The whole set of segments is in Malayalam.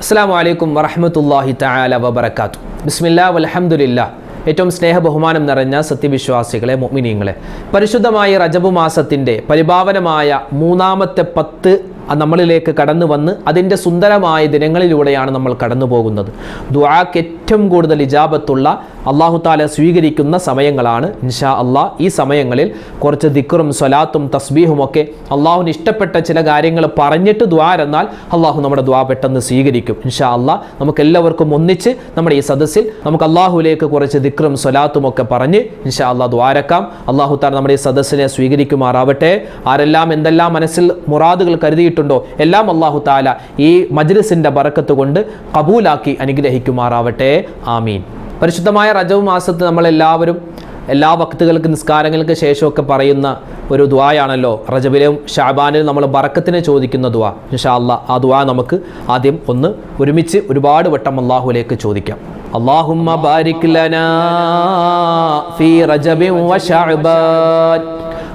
അസ്സാം വലൈക്കും വറഹമത്തല്ലാഹി തആല വബർക്കാത്തു ബിസ്മില്ലാ വലഹമുല്ല ഏറ്റവും സ്നേഹ ബഹുമാനം നിറഞ്ഞ സത്യവിശ്വാസികളെ മുഅ്മിനീങ്ങളെ പരിശുദ്ധമായ റജബു മാസത്തിന്റെ പരിഭാവനമായ മൂന്നാമത്തെ പത്ത് നമ്മളിലേക്ക് കടന്നു വന്ന് അതിന്റെ സുന്ദരമായ ദിനങ്ങളിലൂടെയാണ് നമ്മൾ കടന്നു പോകുന്നത്. ദുആക്ക് ഏറ്റവും കൂടുതൽ ഇജാബത്തുള്ള അള്ളാഹു താല സ്വീകരിക്കുന്ന സമയങ്ങളാണ് ഇൻഷാ അള്ളാഹ് ഈ സമയങ്ങളിൽ കുറച്ച് ദിക്കറും സ്വലാത്തും തസ്ബീഹും ഒക്കെ അള്ളാഹുവിന് ഇഷ്ടപ്പെട്ട ചില കാര്യങ്ങൾ പറഞ്ഞിട്ട് ദ്വാ എന്നാൽ അള്ളാഹു നമ്മുടെ ദ്വാ പെട്ടെന്ന് സ്വീകരിക്കും. ഇൻഷാ അള്ളാഹ് നമുക്ക് എല്ലാവർക്കും ഒന്നിച്ച് നമ്മുടെ ഈ സദസ്സിൽ നമുക്ക് അള്ളാഹുലേക്ക് കുറച്ച് ദിക്കറും സ്വലാത്തും ഒക്കെ പറഞ്ഞ് ഇൻഷാ അള്ളാഹ് ദ്വാരക്കാം അള്ളാഹു താല നമ്മുടെ ഈ സദസ്സിനെ സ്വീകരിക്കുമാറാവട്ടെ. ആരെല്ലാം എന്തെല്ലാം മനസ്സിൽ മുറാദുകൾ നൽകിയിട്ടുണ്ടോ? എല്ലാം അള്ളാഹു താല ഈ മജ്ലിസിന്റെ ബറക്കത്ത് കൊണ്ട് കബൂലാക്കി അനുഗ്രഹിക്കുമാറാവട്ടെ. ആമീൻ. പരിശുദ്ധമായ റജവ് മാസത്ത് നമ്മളെല്ലാവരും എല്ലാ ഭക്തുകൾക്ക് നിസ്കാരങ്ങൾക്ക് ശേഷമൊക്കെ പറയുന്ന ഒരു ദ്വായാണല്ലോ റജബിലും ഷാബാനിലും നമ്മൾ ബറക്കത്തിനെ ചോദിക്കുന്ന ദ്വാ ഇൻഷാല്ല ആ ദ്വാ നമുക്ക് ആദ്യം ഒന്ന് ഒരുമിച്ച് ഒരുപാട് വട്ടം അള്ളാഹുലേക്ക് ചോദിക്കാം. അള്ളാഹുമ്മ ബാരിക് ലനാ ഫീ റജബിൻ വശഅബാൻ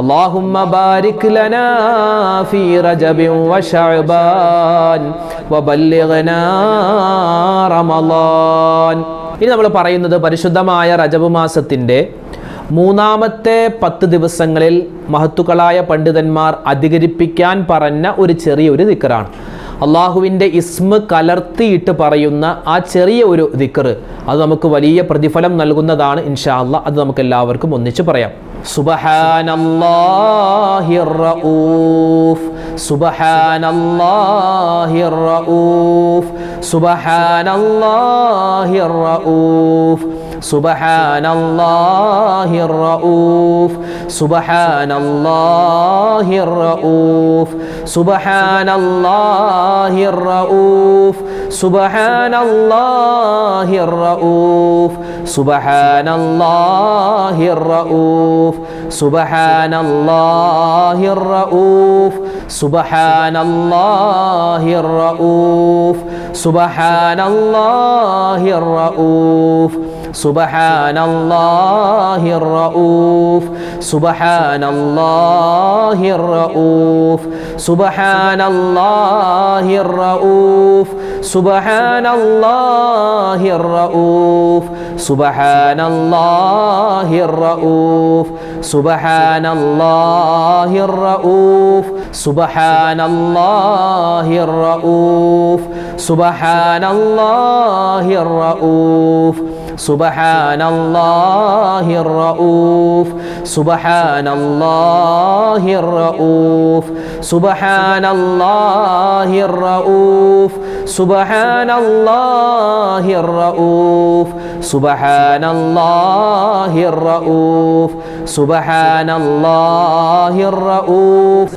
اللهم بارك لنا في رجب وشعبان وبلغنا رمضان ഇനി നമ്മൾ പറയുന്നത് പരിശുദ്ധമായ റജബ് മാസത്തിൻ്റെ മൂന്നാമത്തെ പത്ത് ദിവസങ്ങളിൽ മഹത്തുക്കളായ പണ്ഡിതന്മാർ അധികരിപ്പിക്കാൻ പറഞ്ഞ ഒരു ചെറിയ ഒരു ദിക്കറാണ് അള്ളാഹുവിൻ്റെ ഇസ്മ കലർത്തിയിട്ട് പറയുന്ന ആ ചെറിയ ഒരു ദിക്കറ് അത് നമുക്ക് വലിയ പ്രതിഫലം നൽകുന്നതാണ് ഇൻഷാ അള്ളാഹ് അത് നമുക്ക് എല്ലാവർക്കും ഒന്നിച്ച് പറയാം സുബഹാനല്ലാഹിർ റഊഫ് സുബഹാനല്ലാഹിർ റഊഫ് സുബഹാനല്ലാഹിർ റഊഫ് സുബഹാനല്ലാഹിർ റഊഫ് സുബഹാനല്ലാഹിർ റഊഫ് സുബഹാനല്ലാഹിർ റഊഫ് സുബഹാനല്ലാഹിർ റഊഫ് സുബഹാനല്ലാഹിർ റഊഫ് സുബഹാനല്ലാഹിർ റഊഫ് സുബഹാനല്ലാഹിർ റഊഫ് സുബഹാനല്ലാഹിർ റഊഫ് سبحان الله الرؤوف. سبحان الله الرؤوف. سبحان الله الرؤوف. سبحان الله الرؤوف. سبحان الله الرؤوف سبحان الله الرؤوف سبحان الله الرؤوف سبحان الله الرؤوف سبحان الله الرؤوف سبحان الله الرؤوف سبحان الله الرؤوف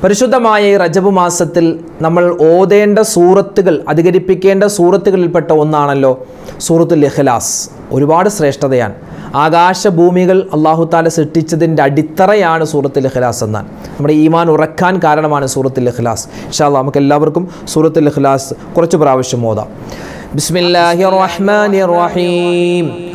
പരിശുദ്ധമായ ഈ റജബ് മാസത്തിൽ നമ്മൾ ഓതേണ്ട സൂറത്തുകൾ അധികരിപ്പിക്കേണ്ട സൂറത്തുകളിൽപ്പെട്ട ഒന്നാണല്ലോ സൂറത്തുൽ ഇഖ്ലാസ്. ഒരുപാട് ശ്രേഷ്ഠതയാണ്. ആകാശഭൂമികൾ അള്ളാഹുത്താല സൃഷ്ടിച്ചതിന്റെ അടിത്തറയാണ് സൂറത്തുൽ ഇഖ്ലാസ് എന്നാൽ നമ്മുടെ ഈമാൻ ഉറക്കാൻ കാരണമാണ് സൂറത്തുൽ ഇഖ്ലാസ്. ഇൻഷാല്ലാ നമുക്ക് എല്ലാവർക്കും സൂറത്തുൽ ഇഖ്ലാസ് കുറച്ച് പ്രാവശ്യം ഓതാം. ബിസ്മില്ലാഹിർ റഹ്മാനിർ റഹീം.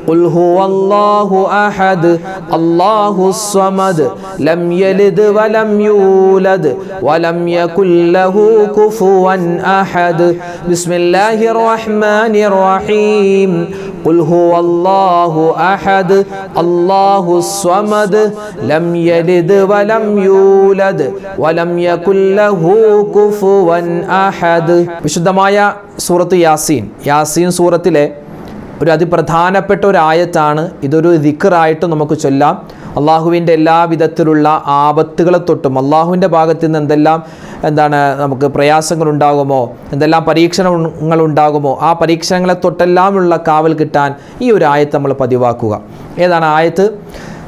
قل هو الله احد الله الصمد لم يلد ولم يولد ولم يكن له كفوا احد بسم الله الرحمن الرحيم قل هو الله احد الله الصمد لم يلد ولم يولد ولم يكن له كفوا احد വിശുദ്ധമായ സൂറത്ത് യാസീൻ യാസീൻ സൂറത്തിലെ ഒരു അതിപ്രധാനപ്പെട്ട ഒരു ആയത്താണ്. ഇതൊരു ദിക്കറായിട്ട് നമുക്ക് ചൊല്ലാം. അള്ളാഹുവിന്റെ എല്ലാ വിധത്തിലുള്ള ആപത്തുകളെ തൊട്ടും അള്ളാഹുവിന്റെ ഭാഗത്തു നിന്ന് എന്തെല്ലാം എന്താണ് നമുക്ക് പ്രയാസങ്ങൾ ഉണ്ടാകുമോ എന്തെല്ലാം പരീക്ഷണങ്ങൾ ഉണ്ടാകുമോ ആ പരീക്ഷണങ്ങളെ തൊട്ടെല്ലാമുള്ള കാവൽ കിട്ടാൻ ഈ ഒരു ആയത്ത് നമ്മൾ പതിവാക്കുക. ഏതാണ് ആയത്ത്?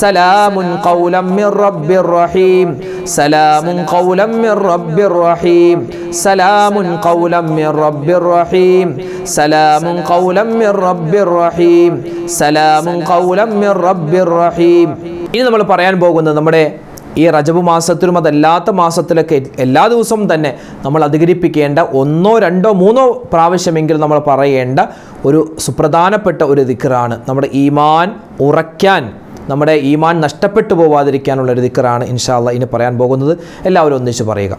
സലാമുൻ ഖൗലം മിർ റബ്ബിർ റഹീം. സലാമുൻ ഖൗലം മിർ റബ്ബിർ റഹീം. സലാമുൻ ഖൗലം മിർ റബ്ബിർ റഹീം. സലാമുൻ ഖൗലം മിർ റബ്ബിർ റഹീം. സലാമുൻ ഖൗലം മിർ റബ്ബിർ റഹീം. ഇനി നമ്മൾ പറയാൻ പോകുന്നത് നമ്മുടെ ഈ റജബ് മാസത്തിലും അതല്ലാത്ത മാസത്തിലൊക്കെ എല്ലാ ദിവസവും തന്നെ നമ്മൾ അധികരിപ്പിക്കേണ്ട ഒന്നോ രണ്ടോ മൂന്നോ പ്രാവശ്യമെങ്കിലും നമ്മൾ പറയേണ്ട ഒരു സുപ്രധാനപ്പെട്ട ഒരു ദിക്കറാണ് നമ്മുടെ ഈമാൻ ഉറയ്ക്കാൻ നമ്മുടെ ഈമാൻ നഷ്ടപ്പെട്ടു പോവാതിരിക്കാനുള്ള ഒരു ദിക്കറാണ് ഇൻഷാല്ല ഇനി പറയാൻ പോകുന്നത്. എല്ലാവരും ഒന്നിച്ച് പറയുക.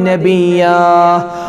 نبيا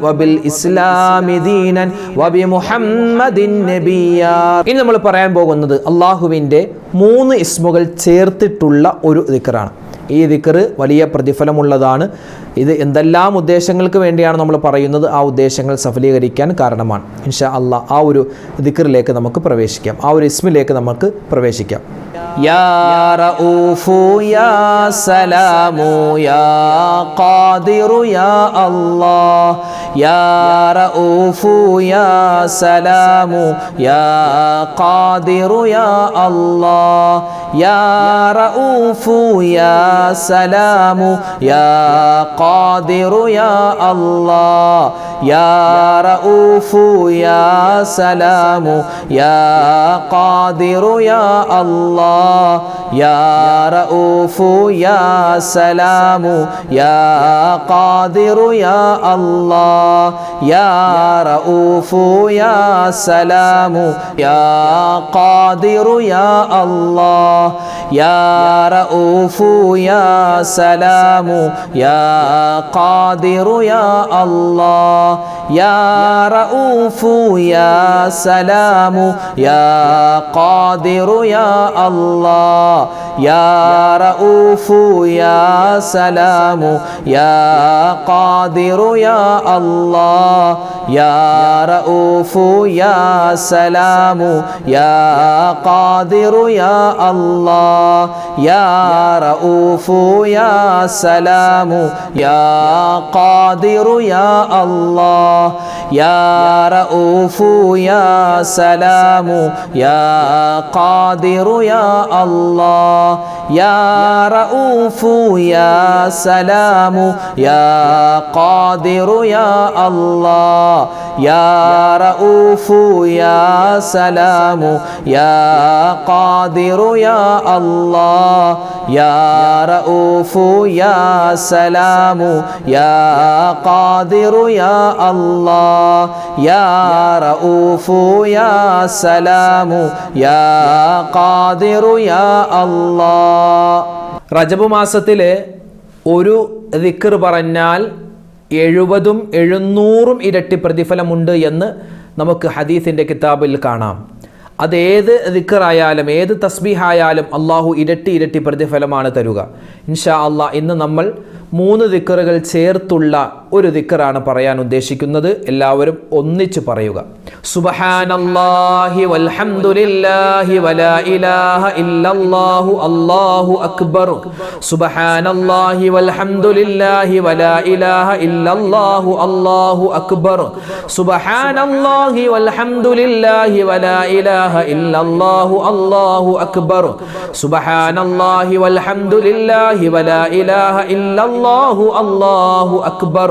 വബിൽ ഇസ്ലാമി ദീനൻ വബി മുഹമ്മദിൻ നബിയ. ഇനി നമ്മൾ പറയാൻ പോകുന്നത് അള്ളാഹുവിന്റെ മൂന്ന് ഇസ്മുകൾ ചേർത്തിട്ടുള്ള ഒരു ദിക്കറാണ് ഈ ദിക്കർ വലിയ പ്രതിഫലമുള്ളതാണ്. ഇത് എന്തെല്ലാം ഉദ്ദേശങ്ങൾക്ക് വേണ്ടിയാണ് നമ്മൾ പറയുന്നത്? ആ ഉദ്ദേശങ്ങൾ സഫലീകരിക്കാൻ കാരണമാണ്. ഇൻഷാ അള്ളാഹ് ആ ഒരു ദിക്കറിലേക്ക് നമുക്ക് പ്രവേശിക്കാം. ആ ഒരു ഇസ്മിലേക്ക് നമുക്ക് പ്രവേശിക്കാം. يا رؤوف يا سلام يا قادر يا الله. يا رؤوف يا سلام يا قادر يا الله. يا رؤوف يا سلام يا قادر يا الله. يا رؤوف يا سلام يا قادر يا الله. يا رؤوف يا سلام يا قادر يا الله يا رؤوف يا سلام يا قادر يا الله يا رؤوف يا سلام يا قادر يا الله يا رؤوف يا سلام يا قادر يا الله يا رؤوف يا سلام يا قادر يا الله. يا رؤوف يا سلام يا قادر يا الله. يا رؤوف يا سلام يا قادر يا الله. يا رؤوف يا سلام يا قادر يا الله يا رؤوف يا سلام يا قادر يا الله يا رؤوف يا سلام يا قادر يا الله يا رؤوف يا سلام يا قادر يا الله يا رؤوف يا سلام يا قادر يا റജബ് മാസത്തിലെ ഒരു ദിക്കർ പറഞ്ഞാൽ എഴുപതും എഴുന്നൂറും ഇരട്ടി പ്രതിഫലമുണ്ട് എന്ന് നമുക്ക് ഹദീസിന്റെ കിതാബിൽ കാണാം. അതേത് ദിക്കറായാലും ഏത് തസ്ബീഹായാലും അള്ളാഹു ഇരട്ടി ഇരട്ടി പ്രതിഫലമാണ് തരുക. ഇൻഷാ അള്ളാഹ് ഇന്ന് നമ്മൾ മൂന്ന് ദിക്കറുകൾ ചേർത്തുള്ള ഒരു ദിക്കറാണ് പറയാൻ ഉദ്ദേശിക്കുന്നത്. എല്ലാവരും ഒന്നിച്ച് പറയുക. സുബഹാനല്ലാഹി വൽഹംദുലില്ലാഹി വലാ ഇലാഹ ഇല്ലല്ലാഹു അല്ലാഹു അക്ബർ വൽഹംദുലില്ലാഹി വലാ ഇലാഹ ഇല്ലല്ലാഹു അല്ലാഹു അക്ബർ വൽഹംദുലില്ലാഹി വലാ ഇലാഹ ഇല്ലല്ലാഹു അല്ലാഹു അക്ബർ വൽഹംദുലില്ലാഹി വലാ ഇലാഹ ഇല്ലല്ലാഹു അല്ലാഹു അക്ബർ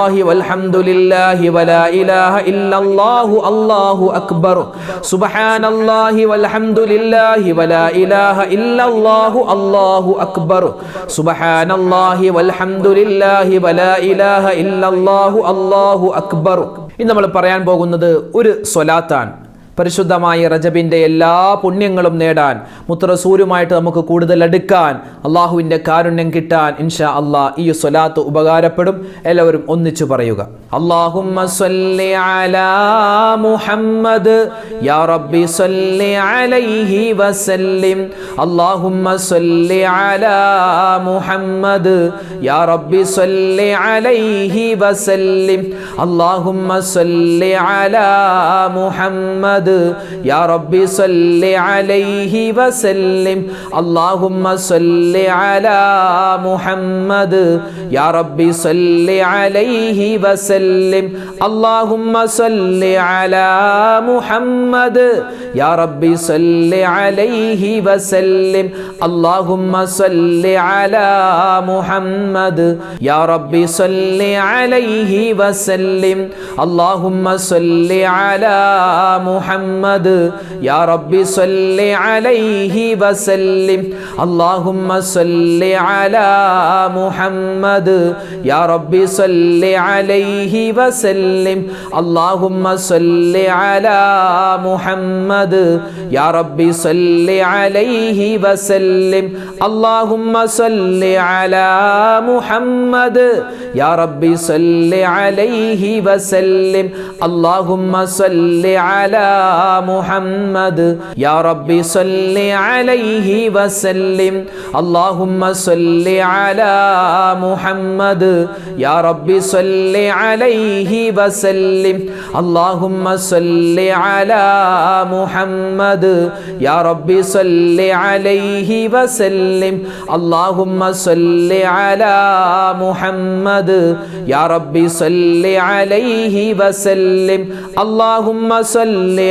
الله والحمد لله ولا إله إلا الله الله أكبر سبحان الله والحمد لله ولا إله إلا الله الله أكبر سبحان الله والحمد لله ولا إله إلا الله الله أكبر ഇന്ന് നമ്മൾ പറയാൻ പോകുന്നത് ഒരു സ്വലാത്താണ് പരിശുദ്ധമായ റജബിന്റെ എല്ലാ പുണ്യങ്ങളും നേടാൻ മുത്തറസൂരുമായിട്ട് നമുക്ക് കൂടുതൽ അടുക്കാൻ അള്ളാഹുവിന്റെ കാരുണ്യം കിട്ടാൻ ഇൻഷാ അള്ളാഹ് ഈ സ്വലാത്ത് ഉപകാരപ്പെടും. എല്ലാവരും ഒന്നിച്ചു പറയുക. അള്ളാഹുമ്മ മുഹമ്മദ്. യാ റബ്ബി അലൈഹി വസല്ലിം. മുഹമ്മദ്. യാ റബ്ബി അലൈഹി വസല്ലിം. അലാ മുഹമ്മദ്. യാ റബ്ബി സല്ലി അലൈഹി വസല്ലിം. അല്ലാഹുമ്മ സല്ലി അലാ മുഹമ്മദ്. യാ റബ്ബി സല്ലി അലൈഹി വസല്ലിം. അല്ലാഹുമ്മ സല്ലി അലാ മുഹമ്മദ്. യാ റബ്ബി സല്ലി അലൈഹി വസല്ലിം. അല്ലാഹുമ്മ സല്ലി അലാ മുഹമ്മദ്. യാ റബ്ബി സല്ലി അലൈഹി വസല്ലിം. അല്ലാഹുമ്മ സല്ലി അലാ മുഹമ്മദ് മുഹമ്മദ്. യാ റബ്ബി സല്ലി അലൈഹി വസല്ലിം. അല്ലാഹുമ്മ സല്ലി അലാ മുഹമ്മദ്. യാ റബ്ബി സല്ലി അലൈഹി വസല്ലിം. അല്ലാഹുമ്മ സല്ലി അലാ മുഹമ്മദ്. യാ റബ്ബി സല്ലി അലൈഹി വസല്ലിം. അല്ലാഹുമ്മ സല്ലി അലാ മുഹമ്മദ്. യാ റബ്ബി സല്ലി അലൈഹി വസല്ലിം. അല്ലാഹുമ്മ സല്ലി അലാ മുഹമ്മദ്. യാ റബ്ബി സല്ലി അലൈഹി വസല്ലിം. അല്ലാഹുമ്മ സല്ലി അലാ മുഹമ്മദ്. യാ റബ്ബി സല്ലി അലൈഹി വസല്ലിം. അല്ലാഹുമ്മ സല്ലി അലാ മുഹമ്മദ്. യാ റബ്ബി സല്ലി അലൈഹി വസല്ലിം. അല്ലാഹുമ്മ സല്ലി അലാ മുഹമ്മദ്. യാ റബ്ബി സല്ലി അലൈഹി വസല്ലിം. അല്ലാഹുമ്മ സല്ലി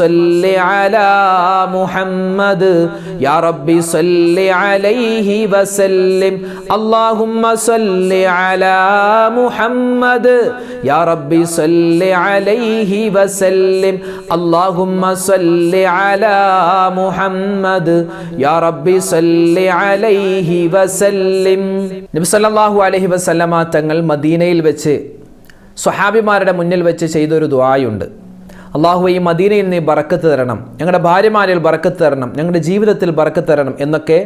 സല്ലി അലാ മുഹമ്മദ് യാ റബ്ബി സല്ലി അലൈഹി വസല്ലിം അല്ലാഹുമ്മ സല്ലി അലാ മുഹമ്മദ് യാ റബ്ബി സല്ലി അലൈഹി വസല്ലിം അല്ലാഹുമ്മ സല്ലി അലാ മുഹമ്മദ് യാ റബ്ബി സല്ലി അലൈഹി വസല്ലിം നബി സല്ലല്ലാഹു അലൈഹി വസല്ലമ തങ്ങൾ മദീനയിൽ വെച്ച് സ്വഹാബിമാരുടെ മുന്നിൽ വെച്ച് ചെയ്തൊരു ദുആയുണ്ട്. അള്ളാഹു ഈ മദീനയിൽ നീ ബറക്കത്ത് തരണം ഞങ്ങളുടെ ഭാര്യമാരിൽ ബറക്കത്ത് തരണം ഞങ്ങളുടെ ജീവിതത്തിൽ ബറക്കത്ത് തരണം എന്നൊക്കെ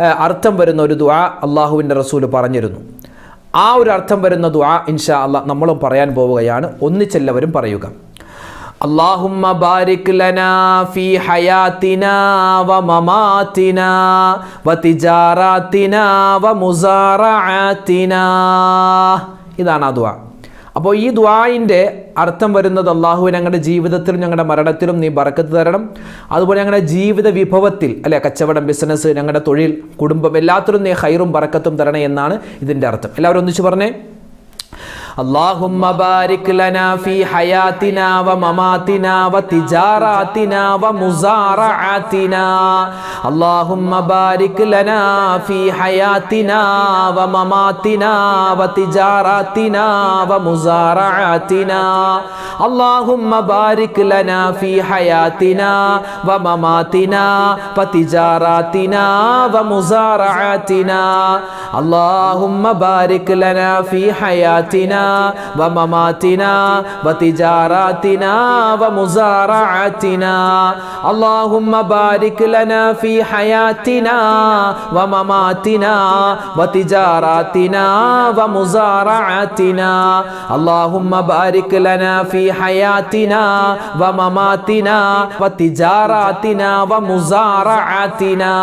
ഏഹ്, അർത്ഥം വരുന്ന ഒരു ദുആ അള്ളാഹുവിൻ്റെ റസൂൽ പറഞ്ഞിരുന്നു ആ ഒരു അർത്ഥം വരുന്ന ദുആ ഇൻഷാ അള്ളാഹ് നമ്മളും പറയാൻ പോവുകയാണ് ഒന്നിച്ചെല്ലാവരും പറയുക اللهم بارك لنا في حياتنا ومماتنا وتجاراتنا ومزارعاتنا ഇതാണ് ആ ദുആ അപ്പോൾ ഈ ദ്വായിന്റെ അർത്ഥം വരുന്നത് അള്ളാഹു ഞങ്ങളുടെ ജീവിതത്തിലും ഞങ്ങളുടെ മരണത്തിലും നീ ബറക്കത്ത് തരണം. അതുപോലെ ഞങ്ങളുടെ ജീവിത വിഭവത്തിൽ അല്ലെ കച്ചവടം ബിസിനസ് ഞങ്ങളുടെ തൊഴിൽ കുടുംബം എല്ലാത്തിലും നീ ഹൈറും ബറക്കത്തും തരണേ എന്നാണ് ഇതിന്റെ അർത്ഥം. എല്ലാവരും ഒന്നിച്ചു പറഞ്ഞേ. اللهم بارك لنا في حياتنا ومماتنا وتجاراتنا ومزارعاتنا. اللهم بارك لنا في حياتنا ومماتنا وتجاراتنا ومزارعاتنا. اللهم بارك لنا في حياتنا ومماتنا وتجاراتنا ومزارعاتنا. اللهم بارك لنا في حياتنا ومماتنا وتجاراتنا ومزارعاتنا. اللهم بارك لنا في حياتنا ومماتنا وتجاراتنا ومزارعاتنا. اللهم بارك لنا في حياتنا ومماتنا وتجاراتنا ومزارعاتنا.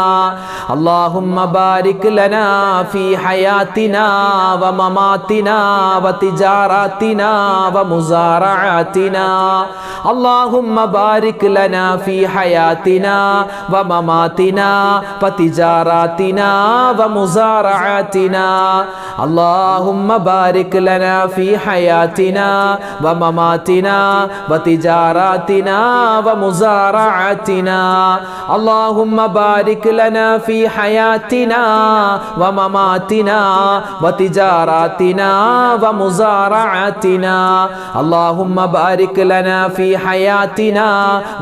اللهم بارك لنا في حياتنا ومماتنا وتجاراتنا ومزارعاتنا. اللهم بارك لنا في حياتنا ومماتنا وتجاراتنا ومزارعاتنا. اللهم بارك لنا في حياتنا ومماتنا وتجاراتنا ومزارعاتنا. اللهم بارك لنا في حياتنا ومماتنا وتجاراتنا ومزارعاتنا. ومزارعتنا اللهم بارك لنا في حياتنا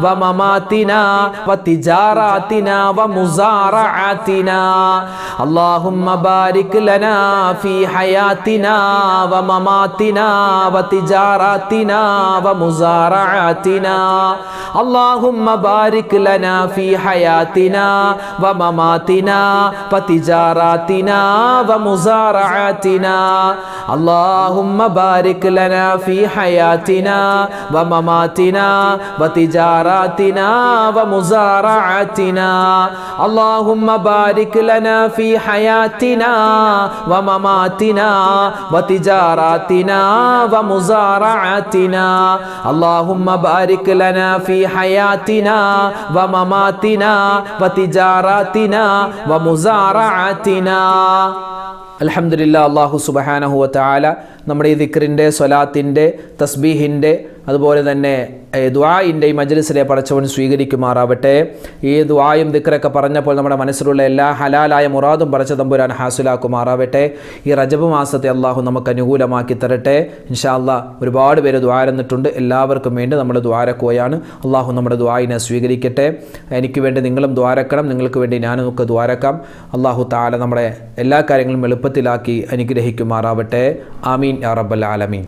ومماتنا وتجاراتنا ومزارعتنا. اللهم بارك لنا في حياتنا ومماتنا وتجاراتنا ومزارعاتنا اللهم بارك لنا في حياتنا ومماتنا وتجاراتنا ومزارعاتنا اللهم بارك لنا في حياتنا ومماتنا وتجاراتنا ومزارعاتنا. اللهم بارك لنا في حياتنا ومماتنا وتجاراتنا ومزارعاتنا. اللهم بارك لنا في حياتنا ومماتنا وتجاراتنا ومزارعاتنا. അലഹമില്ല അള്ളാഹു സുബഹാനഹുവ വത്താല നമ്മുടെ ഈ ദിക്റിന്റെ സ്വലാത്തിന്റെ തസ്ബീഹിന്റെ അതുപോലെ തന്നെ ദ്വായിന്റെ ഈ മജ്ലിസിലെ പടച്ചവൻ സ്വീകരിക്കുമാറാവട്ടെ. ഈ ദ്വായും ദിക്കറൊക്കെ പറഞ്ഞപ്പോൾ നമ്മുടെ മനസ്സിലുള്ള എല്ലാ ഹലാലായ മുറാദും പടച്ച തമ്പുരാൻ ഹാസുലാക്കുമാറാവട്ടെ. ഈ റജബ് മാസത്തെ അള്ളാഹു നമുക്ക് അനുകൂലമാക്കി തരട്ടെ. ഇൻഷാ അള്ളാഹ് ഒരുപാട് പേര് ദ്വാരന്നിട്ടുണ്ട് എല്ലാവർക്കും വേണ്ടി നമ്മൾ ദ്വാരക്കുകയാണ് അള്ളാഹു നമ്മുടെ ദ്വായിനെ സ്വീകരിക്കട്ടെ. എനിക്ക് വേണ്ടി നിങ്ങളും ദ്വാരക്കണം നിങ്ങൾക്ക് വേണ്ടി ഞാനും ഒക്കെ ദ്വാരക്കാം അള്ളാഹു താല നമ്മുടെ എല്ലാ കാര്യങ്ങളും എളുപ്പത്തിലാക്കി അനുഗ്രഹിക്കുമാറാവട്ടെ. ആമീൻ റബ്ബൽ ആലമീൻ.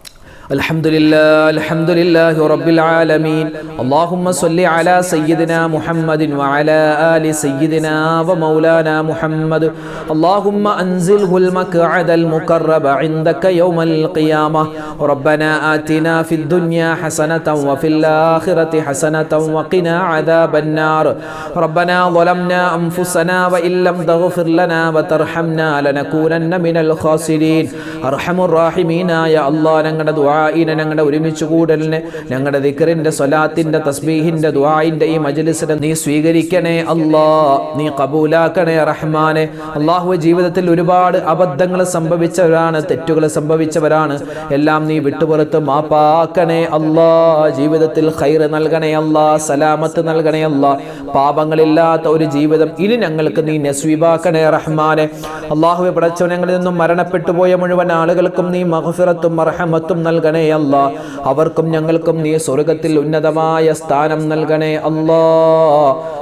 الحمد لله الحمد لله رب العالمين اللهم صل على سيدنا محمد وعلى آل سيدنا ومولانا محمد اللهم أنزله المقعد المقرب عندك يوم القيامة ربنا آتنا في الدنيا حسنة وفي الآخرة حسنة وقنا عذاب النار ربنا ظلمنا أنفسنا وإن لم تغفر لنا وترحمنا لنكونن من الخاسرين أرحم الراحمين يا الله نغنى دعاء ദുആഇനെ ഞങ്ങളുടെ ഒരുമിച്ച് കൂടലിനെ ഞങ്ങളുടെ ദിക്റിന്റെ സ്വലാത്തിന്റെ തസ്ബീഹിന്റെ ദുആഇന്റെ ഈ മജ്ലിസിനെ നീ സ്വീകരിക്കണേ അല്ലാ നീ കബൂലാക്കണേ റഹ്മാനെ. അള്ളാഹു ജീവിതത്തിൽ ഒരുപാട് അബദ്ധങ്ങൾ സംഭവിച്ചവരാണ് തെറ്റുകൾ സംഭവിച്ചവരാണ്. എല്ലാം നീ വിട്ടുപുറത്ത് മാപ്പാക്കണേ അല്ലാ ജീവിതത്തിൽ ഖൈർ നൽകണേ അല്ലാ സലാമത്ത് നൽകണേ അല്ലാ. പാപങ്ങളില്ലാത്ത ഒരു ജീവിതം ഇനി ഞങ്ങൾക്ക് നീ നസ്വീബാക്കണേ റഹ്മാനെ. അള്ളാഹു പടച്ചവനങ്ങളിൽ നിന്നും മരണപ്പെട്ടു പോയ മുഴുവൻ ആളുകൾക്കും നീ മഹഫിറത്തും മർഹമത്തും അല്ല. അവർക്കും ഞങ്ങൾക്കും നീ സ്വർഗത്തിൽ ഉന്നതമായ സ്ഥാനം നൽകണേ അല്ലാ.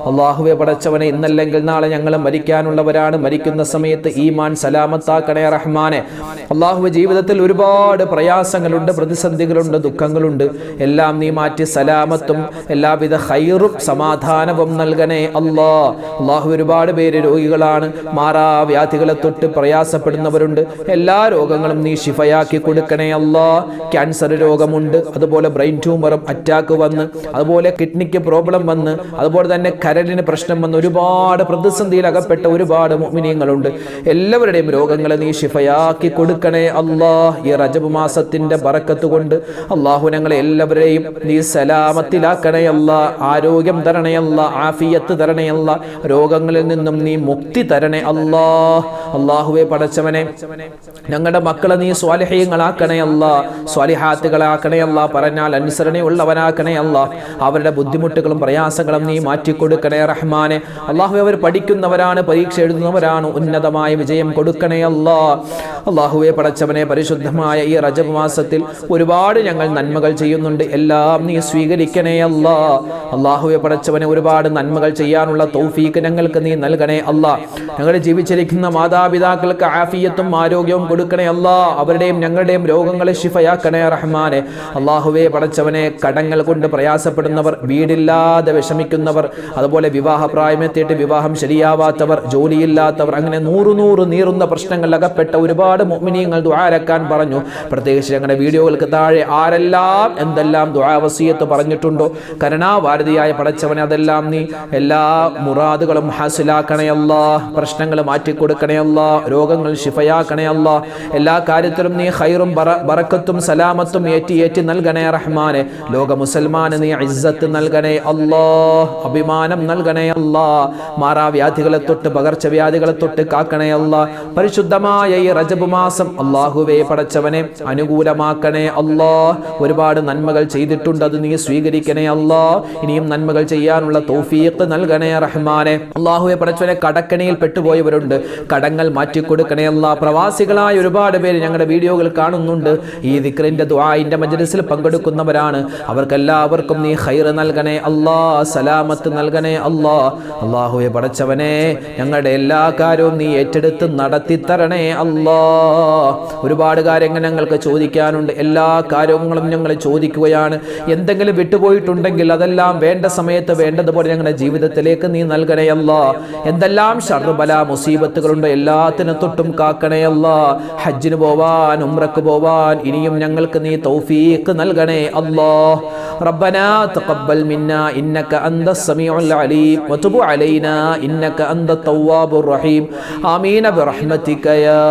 അള്ളാഹുവെ പടച്ചവനെ ഇന്നല്ലെങ്കിൽ നാളെ ഞങ്ങൾ മരിക്കാനുള്ളവരാണ്. മരിക്കുന്ന സമയത്ത് ഈമാൻ സലാമത്താക്കണേ റഹ്മാനെ. അള്ളാഹു ജീവിതത്തിൽ ഒരുപാട് പ്രയാസങ്ങളുണ്ട് പ്രതിസന്ധികളുണ്ട് ദുഃഖങ്ങളുണ്ട്. എല്ലാം നീ മാറ്റി സലാമത്തും എല്ലാവിധ ഹൈറും സമാധാനവും നൽകണേ അല്ലാ. അള്ളാഹു ഒരുപാട് പേര് രോഗികളാണ്. മാറാ വ്യാധികളെ തൊട്ട് പ്രയാസപ്പെടുന്നവരുണ്ട്. എല്ലാ രോഗങ്ങളും നീ ശിഫയാക്കി കൊടുക്കണേ അല്ലാ. ക്യാൻസർ രോഗമുണ്ട് അതുപോലെ ബ്രെയിൻ ട്യൂമറും അറ്റാക്ക് വന്ന് അതുപോലെ കിഡ്നിക്ക് പ്രോബ്ലം വന്ന് അതുപോലെ തന്നെ കരളിന് പ്രശ്നം വന്ന് ഒരുപാട് പ്രതിസന്ധിയിൽ അകപ്പെട്ട ഒരുപാട് മോമിനിയങ്ങളുണ്ട്. എല്ലാവരുടെയും രോഗങ്ങളെ നീ ശിഫയാക്കി കൊടുക്കണേ അള്ളാഹ് ഈ റജബ് മാസത്തിന്റെ ബറക്കത്ത് കൊണ്ട് അള്ളാഹു ഞങ്ങളെ എല്ലാവരെയും നീ സലാമത്തിലാക്കണേ അല്ല. ആരോഗ്യം തരണേ ആഫിയത്ത് തരണേ രോഗങ്ങളിൽ നിന്നും നീ മുക്തി തരണേ അല്ലാ. അള്ളാഹുവെ പടച്ചവനെ ഞങ്ങളുടെ മക്കളെ നീ സ്വാലഹ്യങ്ങളാക്കണേ അല്ല. സ്വാലിഹാത്തുകളാക്കണേ അല്ല പറഞ്ഞാൽ അനുസരണയുള്ളവനാക്കണേ അല്ല. അവരുടെ ബുദ്ധിമുട്ടുകളും പ്രയാസങ്ങളും നീ മാറ്റിക്കൊടുക്കണേ റഹ്മാനെ. അള്ളാഹു അവർ പഠിക്കുന്നവരാണ് പരീക്ഷ എഴുതുന്നവരാണ് ഉന്നതമായ വിജയം കൊടുക്കണേ അല്ല. അള്ളാഹുവെ പടച്ചവനെ പരിശുദ്ധമായ ഈ റജബ് മാസത്തിൽ ഒരുപാട് ഞങ്ങൾ നന്മകൾ ചെയ്യുന്നുണ്ട്. എല്ലാം നീ സ്വീകരിക്കണേ അല്ല. അള്ളാഹുവെ പടച്ചവനെ ഒരുപാട് നന്മകൾ ചെയ്യാനുള്ള തൗഫീക്ക് ഞങ്ങൾക്ക് നീ നൽകണേ അല്ല. ഞങ്ങൾ ജീവിച്ചിരിക്കുന്ന മാതാപിതാക്കൾക്ക് ആഫിയത്തും ആരോഗ്യവും കൊടുക്കണേ അല്ല. അവരുടെയും ഞങ്ങളുടെയും രോഗങ്ങളെ ശിഫയാക്കണേ റഹ്മാനെ അള്ളാഹുവെ പടച്ചവനെ കടങ്ങൾ കൊണ്ട് പ്രയാസപ്പെടുന്നവർ വീടില്ലാതെ വിഷമിക്കുന്നവർ അതുപോലെ വിവാഹ പ്രായമെത്തിയിട്ട് വിവാഹം ശരിയാവാത്തവർ ജോലിയില്ലാത്തവർ അങ്ങനെ നൂറു നൂറ് നീറുന്ന പ്രശ്നങ്ങളിൽ അകപ്പെട്ട ഒരുപാട് മോമിനിയങ്ങൾ ദ്വാരക്കാൻ പറഞ്ഞു. പ്രത്യേകിച്ച് ഞങ്ങളുടെ വീഡിയോകൾക്ക് താഴെ ആരെല്ലാം എന്തെല്ലാം ദ്വാവസീയത്ത് പറഞ്ഞിട്ടുണ്ടോ കരുണാവാരതിയായ പടച്ചവനെ അതെല്ലാം നീ എല്ലാ മുറാദുകളും ഹാസിലാക്കണയല്ല പ്രശ്നങ്ങൾ മാറ്റിക്കൊടുക്കണയല്ല രോഗങ്ങൾ ശിഫയാക്കണയല്ല എല്ലാ കാര്യത്തിലും നീ ഹൈറും ബറ ബറക്കത്തും സലാ സലാമത്തും ഏറ്റി ഏറ്റി നൽകണേ റഹ്മാനെ. ലോക മുസൽമാന് നീ ഇസ്സത്ത് നൽകണേ അല്ലാ അഭിമാനം നൽകണേ അല്ലാ മാറാവ്യാധികളെ തൊട്ട് പകർച്ചവ്യാധികളെ തൊട്ട് കാക്കണേ അല്ലാ പരിശുദ്ധമായ ഈ റജബ് മാസം അള്ളാഹുവേ പടച്ചവനെ അനുകൂലമാക്കണേ അല്ലാ ഒരുപാട് നന്മകൾ ചെയ്തിട്ടുണ്ട് അത് നീ സ്വീകരിക്കണേ അല്ലാ ഇനിയും നന്മകൾ ചെയ്യാനുള്ള തൗഫീഖ് നൽകണേ റഹ്മാനെ. അള്ളാഹുവെ പടച്ചവനെ കടക്കണിയിൽ പെട്ടുപോയവരുണ്ട്. കടങ്ങൾ മാറ്റിക്കൊടുക്കണേ അല്ലാ പ്രവാസികളായ ഒരുപാട് പേര് ഞങ്ങളുടെ വീഡിയോകൾ കാണുന്നുണ്ട്. ഈ ദിക്റിന്റെ ദുആഇന്റെ മജ്ലിസിൽ പങ്കെടുക്കുന്നവരാണ്. അവർക്കെല്ലാവർക്കും നീ ഹൈർ നൽകണേ അല്ലാ സലാമത്ത് നൽകണേ അല്ലാ. അള്ളാഹുവെ പടച്ചവനെ ഞങ്ങളുടെ എല്ലാ കാര്യവും നീ ഏറ്റെടുത്ത് നടത്തി തരണേ അല്ലാ. ഒരുപാട് കാര്യങ്ങൾ ഞങ്ങൾക്ക് ചോദിക്കാനുണ്ട്. എല്ലാ കാര്യങ്ങളും ഞങ്ങൾ ചോദിക്കുകയാണ്. എന്തെങ്കിലും വിട്ടുപോയിട്ടുണ്ടെങ്കിൽ അതെല്ലാം വേണ്ട സമയത്ത് വേണ്ടതുപോലെ ഞങ്ങളുടെ ജീവിതത്തിലേക്ക് നീ നൽകണേ അല്ലാ. എന്തെല്ലാം ഷർബല മുസീബത്തുകളുണ്ട് എല്ലാത്തിനും തൊട്ടും കാക്കണേ അല്ലാ. ഹജ്ജിന് പോവാൻ ഉമ്രക്ക് പോവാൻ ഇനിയും ഞങ്ങൾക്ക് നീ തൗഫീഖ് നൽകണേ അല്ലാ ربنا تقبل منا إنك أنت السميع العليم وتب علينا إنك أنت التواب الرحيم آمين برحمتك يا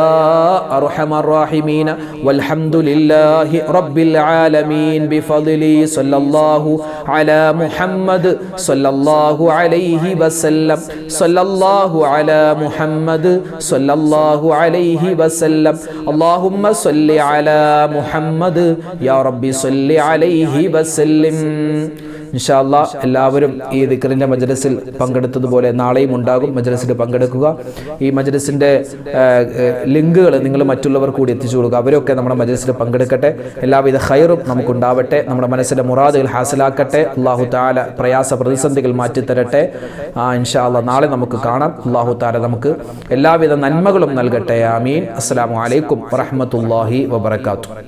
أرحم الراحمين والحمد لله رب العالمين بفضلي صلى الله على محمد صلى الله عليه وسلم صلى الله على محمد صلى الله عليه وسلم اللهم صل على محمد മുഹമ്മദ് യാ റബ്ബി സല്ലി അലൈഹി വസല്ലിം. ഇൻഷാല്ല എല്ലാവരും ഈ ദിക്കറിന്റെ മജലസിൽ പങ്കെടുത്തതുപോലെ നാളെയും ഉണ്ടാകും മജലസിൽ പങ്കെടുക്കുക. ഈ മജലസിന്റെ ലിങ്കുകൾ നിങ്ങൾ മറ്റുള്ളവർ കൂടി എത്തിച്ചു കൊടുക്കുക. അവരൊക്കെ നമ്മുടെ മജലസിൽ പങ്കെടുക്കട്ടെ. എല്ലാവിധ ഹൈറും നമുക്കുണ്ടാവട്ടെ. നമ്മുടെ മനസ്സിലെ മുറാദുകൾ ഹാസിലാക്കട്ടെ. അള്ളാഹു താല പ്രയാസ പ്രതിസന്ധികൾ മാറ്റിത്തരട്ടെ. ആ ഇൻഷാല്ല നാളെ നമുക്ക് കാണാം. അള്ളാഹു താല നമുക്ക് എല്ലാവിധ നന്മകളും നൽകട്ടെ. ആമീൻ. അസ്സാം വലൈക്കും വറഹമത്തല്ലാഹി വബർക്കാത്തു